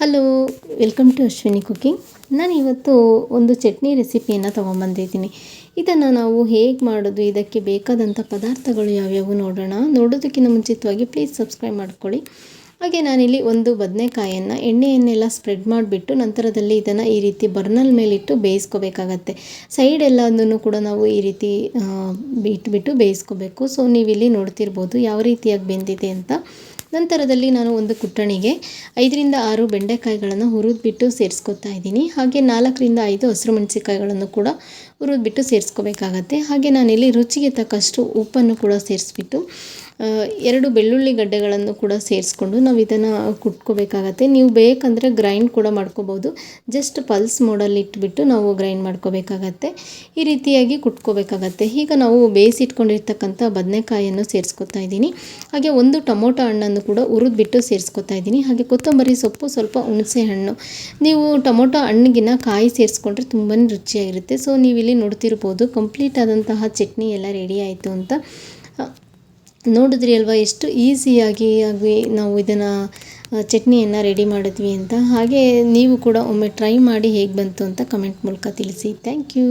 Hello welcome to Ashwini cooking ನಾನು ಇವತ್ತು ಒಂದು ಚಟ್ನಿ ರೆಸಿಪಿಯನ್ನು ತೊಗೊಂಬಂದಿದ್ದೀನಿ ಇದನ್ನು ನಾವು ಹೇಗೆ ಮಾಡೋದು, ಇದಕ್ಕೆ ಬೇಕಾದಂಥ ಪದಾರ್ಥಗಳು ಯಾವ್ಯಾವು ನೋಡೋಣ. ನೋಡೋದಕ್ಕಿಂತ ಮುಂಚಿತವಾಗಿ ಪ್ಲೀಸ್ ಸಬ್ಸ್ಕ್ರೈಬ್ ಮಾಡ್ಕೊಳ್ಳಿ. ಹಾಗೆ ನಾನಿಲ್ಲಿ ಒಂದು ಬದನೆಕಾಯನ್ನು ಎಣ್ಣೆಯನ್ನೆಲ್ಲ ಸ್ಪ್ರೆಡ್ ಮಾಡಿಬಿಟ್ಟು ನಂತರದಲ್ಲಿ ಇದನ್ನು ಈ ರೀತಿ ಬರ್ನಲ್ ಮೇಲಿಟ್ಟು ಬೇಯಿಸ್ಕೋಬೇಕಾಗತ್ತೆ. ಸೈಡ್ ಎಲ್ಲದನ್ನು ಕೂಡ ನಾವು ಈ ರೀತಿ ಬಿಟ್ಬಿಟ್ಟು ಬೇಯಿಸ್ಕೋಬೇಕು. ಸೊ ನೀವಿಲ್ಲಿ ನೋಡ್ತಿರ್ಬೋದು ಯಾವ ರೀತಿಯಾಗಿ ಬೆಂದಿದೆ ಅಂತ. ನಂತರದಲ್ಲಿ ನಾನು ಒಂದು ಕುಟ್ಟಣಿಗೆ ಐದರಿಂದ ಆರು ಬೆಂಡೆಕಾಯಿಗಳನ್ನು ಹುರಿದ್ಬಿಟ್ಟು ಸೇರಿಸ್ಕೊತಾ ಇದ್ದೀನಿ. ಹಾಗೆ ನಾಲ್ಕರಿಂದ ಐದು ಹಸಿರು ಮೆಣಸಿಕಾಯಿಗಳನ್ನು ಕೂಡ ಹುರಿದ್ಬಿಟ್ಟು ಸೇರಿಸ್ಕೋಬೇಕಾಗತ್ತೆ. ಹಾಗೆ ನಾನಿಲ್ಲಿ ರುಚಿಗೆ ತಕ್ಕಷ್ಟು ಉಪ್ಪನ್ನು ಕೂಡ ಸೇರಿಸ್ಬಿಟ್ಟು ಎರಡು ಬೆಳ್ಳುಳ್ಳಿ ಗಡ್ಡೆಗಳನ್ನು ಕೂಡ ಸೇರಿಸ್ಕೊಂಡು ನಾವು ಇದನ್ನು ಕುಟ್ಕೋಬೇಕಾಗತ್ತೆ. ನೀವು ಬೇಕಂದರೆ ಗ್ರೈಂಡ್ ಕೂಡ ಮಾಡ್ಕೋಬೋದು ಜಸ್ಟ್ ಪಲ್ಸ್ ಮೋಡಲ್ಲಿ ಇಟ್ಬಿಟ್ಟು ನಾವು ಗ್ರೈಂಡ್ ಮಾಡ್ಕೋಬೇಕಾಗತ್ತೆ. ಈ ರೀತಿಯಾಗಿ ಕುಟ್ಕೋಬೇಕಾಗತ್ತೆ. ಈಗ ನಾವು ಬೇಯಿಸಿಟ್ಕೊಂಡಿರ್ತಕ್ಕಂಥ ಬದನೆಕಾಯಿಯನ್ನು ಸೇರಿಸ್ಕೊತಾ ಇದ್ದೀನಿ. ಹಾಗೆ ಒಂದು ಟೊಮೊಟೊ ಹಣ್ಣನ್ನು ಕೂಡ ಹುರಿದ್ಬಿಟ್ಟು ಸೇರಿಸ್ಕೊತಾ ಇದ್ದೀನಿ. ಹಾಗೆ ಕೊತ್ತಂಬರಿ ಸೊಪ್ಪು ಸ್ವಲ್ಪ ಹುಣಸೆ ಹಣ್ಣು. ನೀವು ಟೊಮೊಟೊ ಹಣ್ಣಿಗಿನ ಕಾಯಿ ಸೇರಿಸ್ಕೊಂಡ್ರೆ ತುಂಬಾ ರುಚಿಯಾಗಿರುತ್ತೆ. ಸೊ ನೀವು ಇಲ್ಲಿ ನೋಡ್ತಿರ್ಬೋದು ಕಂಪ್ಲೀಟ್ ಆದಂತಹ ಚಟ್ನಿ ಎಲ್ಲ ರೆಡಿ ಆಯಿತು ಅಂತ. ನೋಡಿದ್ರಿ ಅಲ್ವಾ ಎಷ್ಟು ಈಸಿಯಾಗಿ ಆಗಿ ನಾವು ಇದನ್ನು ಚಟ್ನಿಯನ್ನು ರೆಡಿ ಮಾಡಿದ್ವಿ ಅಂತ. ಹಾಗೆ ನೀವು ಕೂಡ ಒಮ್ಮೆ ಟ್ರೈ ಮಾಡಿ ಹೇಗೆ ಬಂತು ಅಂತ ಕಮೆಂಟ್ ಮೂಲಕ ತಿಳಿಸಿ. Thank you